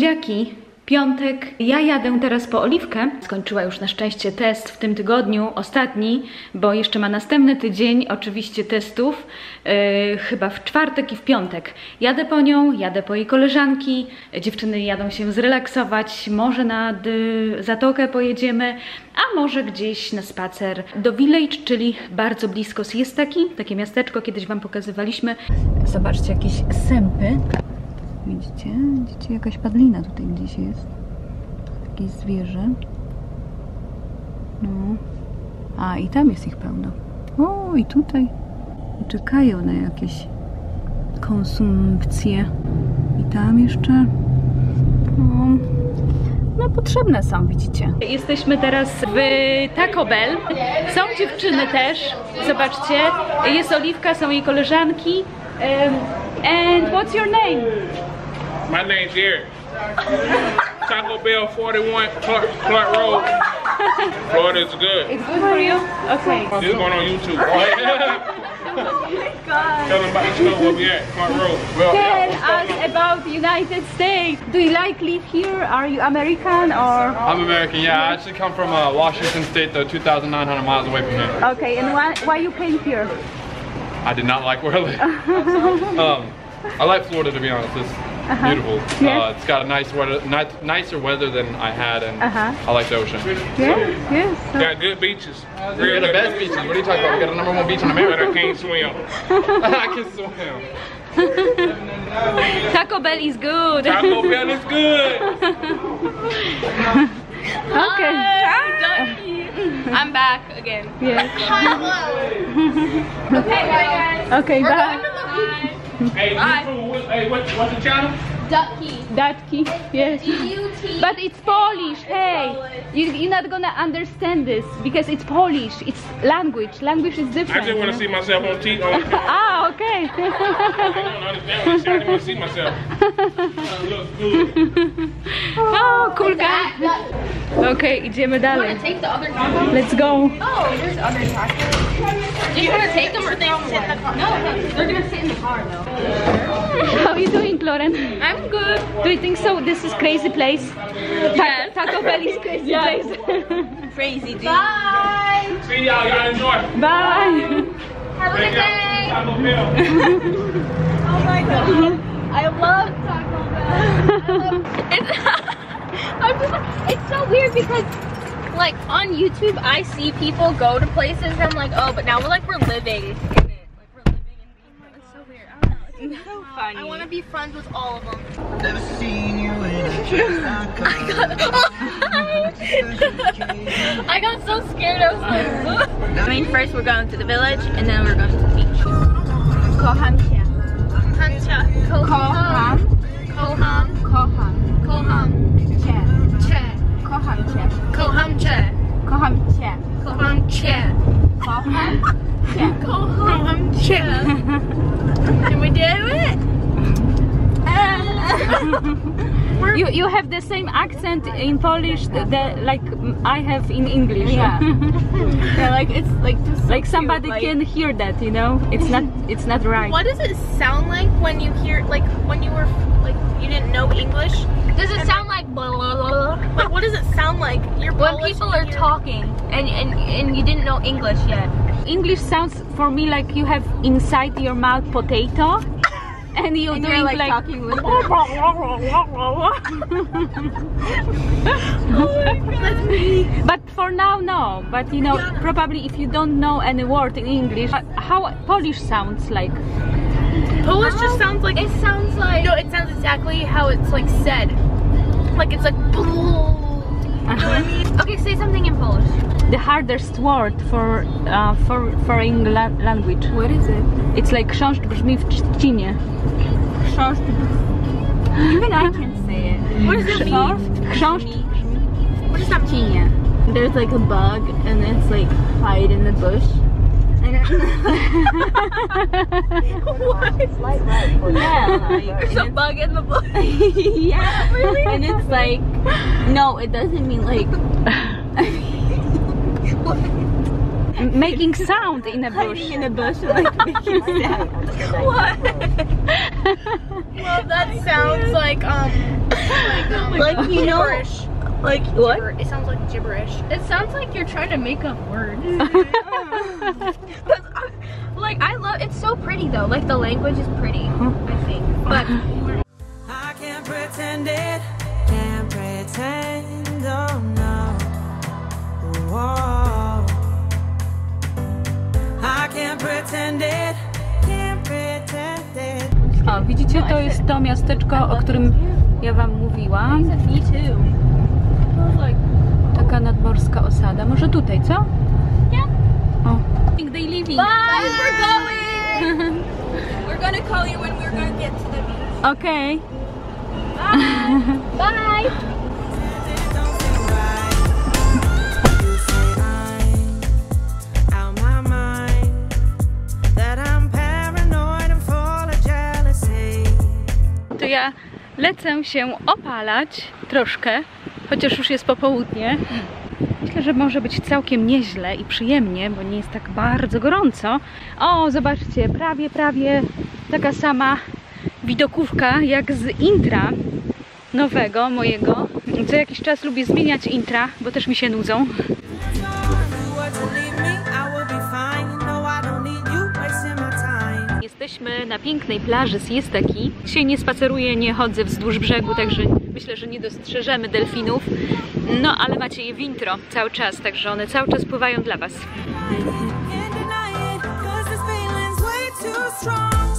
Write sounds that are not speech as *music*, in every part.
słodziaki. Piątek. Ja jadę teraz po Oliwkę. Skończyła już na szczęście test w tym tygodniu, ostatni, bo jeszcze ma następny tydzień oczywiście testów, yy, chyba w czwartek i w piątek. Jadę po nią, jadę po jej koleżanki, dziewczyny jadą się zrelaksować, może nad Zatokę pojedziemy, a może gdzieś na spacer do Village, czyli bardzo blisko Siestaki, takie miasteczko kiedyś Wam pokazywaliśmy. Zobaczcie, jakieś sępy. Widzicie? Widzicie? Jakaś padlina tutaj gdzieś jest. Jakieś zwierzę. No. A, i tam jest ich pełno. O, i tutaj. I czekają na jakieś konsumpcje. I tam jeszcze... No, no potrzebne są, widzicie. Jesteśmy teraz w Taco Bell. Są dziewczyny też, zobaczcie. Jest Oliwka, są jej koleżanki. Um, and what's your name? My name's Eric. Taco Bell 41 Clark, Clark Road. Florida's good. It's good for you? Okay. This going on YouTube. oh God. Tell them about the show where we at, Clark Road. Well, Tell yeah, us on? about United States. Do you like live here? Are you American or? I'm American, yeah. I actually come from uh, Washington State, though, 2,900 miles away from here. Okay, and why, why you came here? I did not like where I live. *laughs* um, I like Florida, to be honest. It's, -huh. beautiful. Yeah. Uh, it's got a nice weather, nicer weather than I had, and uh -huh. I like the ocean. Yeah, so, yes. So. Got good beaches. We got the best beaches. What are you talking about? We got the number one beach in America. I can't swim. *laughs* *laughs* I can swim. *laughs* Taco Bell is good. Taco Bell is good. okay. I'm back again. Yes. okay, bye guys. Okay, bye. bye hey, What, what, what's the channel? Dutky. Dutky, yes. But it's Polish, hey. You, you're not gonna understand this because it's Polish. It's language. Language is different. I just want to see myself on TV. *laughs* ah, okay. *laughs* I don't understand what you I just want to see myself. *laughs* oh, cool guy. Okay, idziemy dalej. Let's go. Oh, there's other tacos take them or they don't No, they're gonna sit in the car though. *laughs* How are you doing, Lauren? I'm good. Do you think so? This is crazy place. Yes. Taco Bell is crazy *laughs* yes. place. *laughs* crazy dude. Bye. See y'all. Y'all enjoy. Bye. Have a good day. Taco Bell. oh my god. I love Taco Bell. I love it's, I'm just it's so weird because like on YouTube, I see people go to places and I'm like, oh, but now we're like, we're living in it. Like we're living in it. It's so weird. I don't know. It's, so funny. I want to be friends with all of them. Never seen you in a *laughs* I got, *laughs* I got so scared. I was like, *laughs* I mean, first we're going to the village and then we're going to the beach. Kohamcha. Koham. Koham. Koham. Koham. Koham. home, Chad. Call home? Call home, Can we do it? Uh. *laughs* you you have the same accent in Polish that like I have in English. Yeah, *laughs* yeah like it's like so like somebody cute, like... can hear that, you know. It's not it's not right. What does it sound like when you hear like when you were like you didn't know English? Does it sound like? blah, blah, blah, Like, what does it sound like? You're when people are talking and, and, and you didn't know English yet. English sounds for me like you have inside your mouth potato *laughs* and you're and doing you're like, like talking with oh *laughs* *laughs* But for now, no. But you know, yeah. probably if you don't know any word in English, how Polish sounds like. Polish just sounds like it sounds like no, it sounds exactly how it's like said like it's like uh -huh. Okay, say something in Polish. The hardest word for uh, for foreign la language. What is it? It's like książki Even I can say it. What does it mean? Książki. that There's like a bug and it's like hide in the bush what? Yeah. There's a bug in the bush. *laughs* yeah. *laughs* Really? *laughs* And it's like, no, it doesn't mean like. making sound in a bush. in a bush like making sound. what? well, that sounds like um, like, um, like you know, gibberish. like what? It sounds like gibberish. It sounds like you're trying to make up words. *laughs* like I love it's so pretty though. Like the language is pretty, I think. *laughs* But I can't pretend it, can't pretend, oh no. Whoa. I can't pretend it, O, widzicie, to jest to miasteczko, o którym ja wam mówiłam. Taka nadmorska osada. Może tutaj, co? tell you when we're gonna get to the beach. Okay. Bye. *laughs* Bye. To ja lecę się opalać troszkę, chociaż już jest popołudnie. Myślę, że może być całkiem nieźle i przyjemnie, bo nie jest tak bardzo gorąco. O, zobaczcie, prawie, prawie taka sama widokówka jak z intra nowego mojego. Co jakiś czas lubię zmieniać intra, bo też mi się nudzą. Jesteśmy na pięknej plaży z Jesteki. Dzisiaj nie spaceruję, nie chodzę wzdłuż brzegu, także myślę, że nie dostrzeżemy delfinów. No, ale macie je w intro cały czas, także one cały czas pływają dla Was.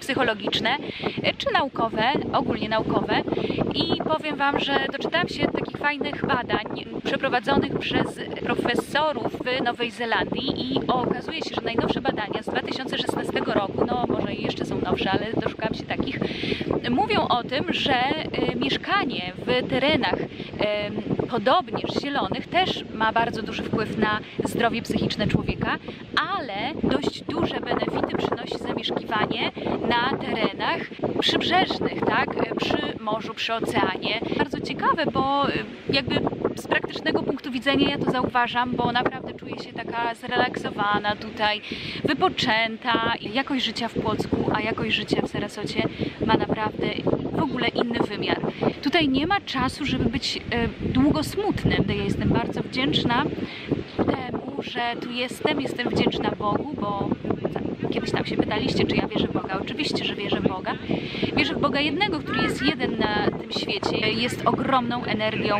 psychologiczne e, czy naukowe, ogólnie naukowe. I powiem Wam, że doczytałam się takich fajnych badań przeprowadzonych przez profesorów w Nowej Zelandii i okazuje się, że najnowsze badania z 2016 roku, no może jeszcze są nowsze, ale doszukałam się takich, mówią o tym, że e, mieszkanie w terenach podobnież zielonych też ma bardzo duży wpływ na zdrowie psychiczne człowieka, ale dość duże benefity przynosi zamieszkiwanie na terenach przybrzeżnych, tak? przy morzu, przy oceanie. Bardzo ciekawe, bo y, jakby z praktycznego punktu widzenia ja to zauważam, bo naprawdę czuję się taka zrelaksowana tutaj, wypoczęta. Jakość życia w Płocku, a jakość życia w Sarasocie ma naprawdę w ogóle inny wymiar. Tutaj nie ma czasu, żeby być y, długo smutnym. Ja jestem bardzo wdzięczna temu, że tu jestem. Jestem wdzięczna Bogu, bo Kiedyś tam się pytaliście, czy ja wierzę w Boga. Oczywiście, że wierzę w Boga. Wierzę w Boga jednego, który jest jeden na tym świecie. Jest ogromną energią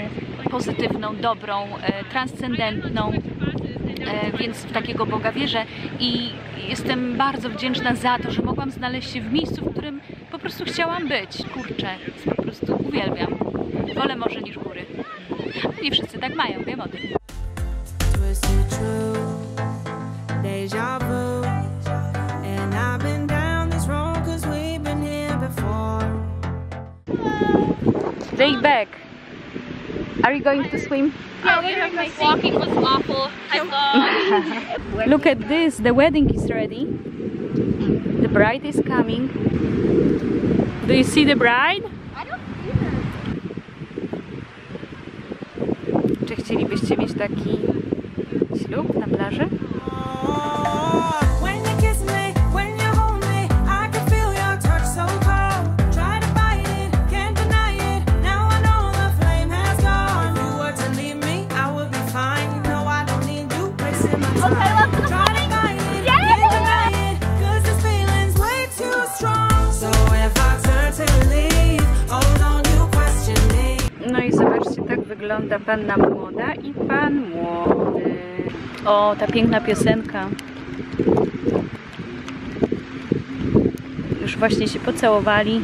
pozytywną, dobrą, e, transcendentną, e, więc w takiego Boga wierzę i jestem bardzo wdzięczna za to, że mogłam znaleźć się w miejscu, w którym po prostu chciałam być. Kurczę, po prostu uwielbiam. Wolę morze niż góry. Nie wszyscy tak mają, wiem o tym. Take back. Are you going to swim? Yeah, we're going Walking was awful. I love. *laughs* *laughs* Look at this. The wedding is ready. The bride is coming. Do you see the bride? Czy chcielibyście mieć taki ślub na plaży? No i zobaczcie, tak wygląda panna młoda i pan młody. O, ta piękna piosenka. Już właśnie się pocałowali.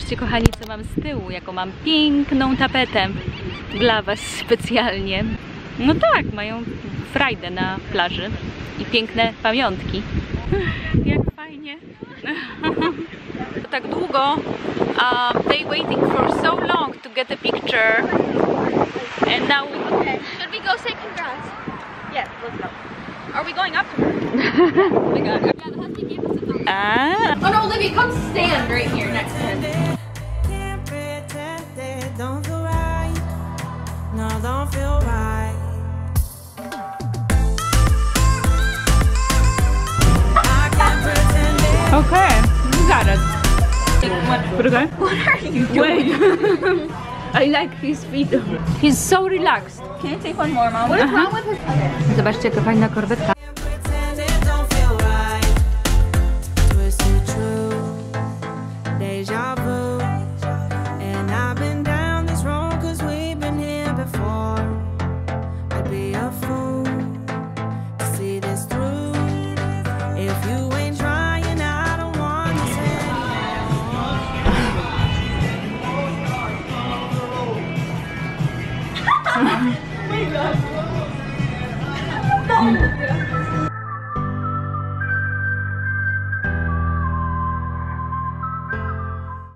Zobaczcie kochani, co mam z tyłu, jaką mam piękną tapetę dla Was specjalnie. No tak, mają frajdę na plaży i piękne pamiątki. *laughs* Jak fajnie. tak długo. Um, they waiting for so long to get a picture. And now... Okay. Should we go say congrats? Yes, let's go. Are we going up to her? oh my god. Yeah, the husky gave us a Oh no, Olivia, come stand right here next to him. Okay, you got it. What, what, what are you doing? *laughs* I like his video. He's so relaxed. Can you take one more, mom? What is wrong with his... Zobaczcie, jaka fajna korbetka.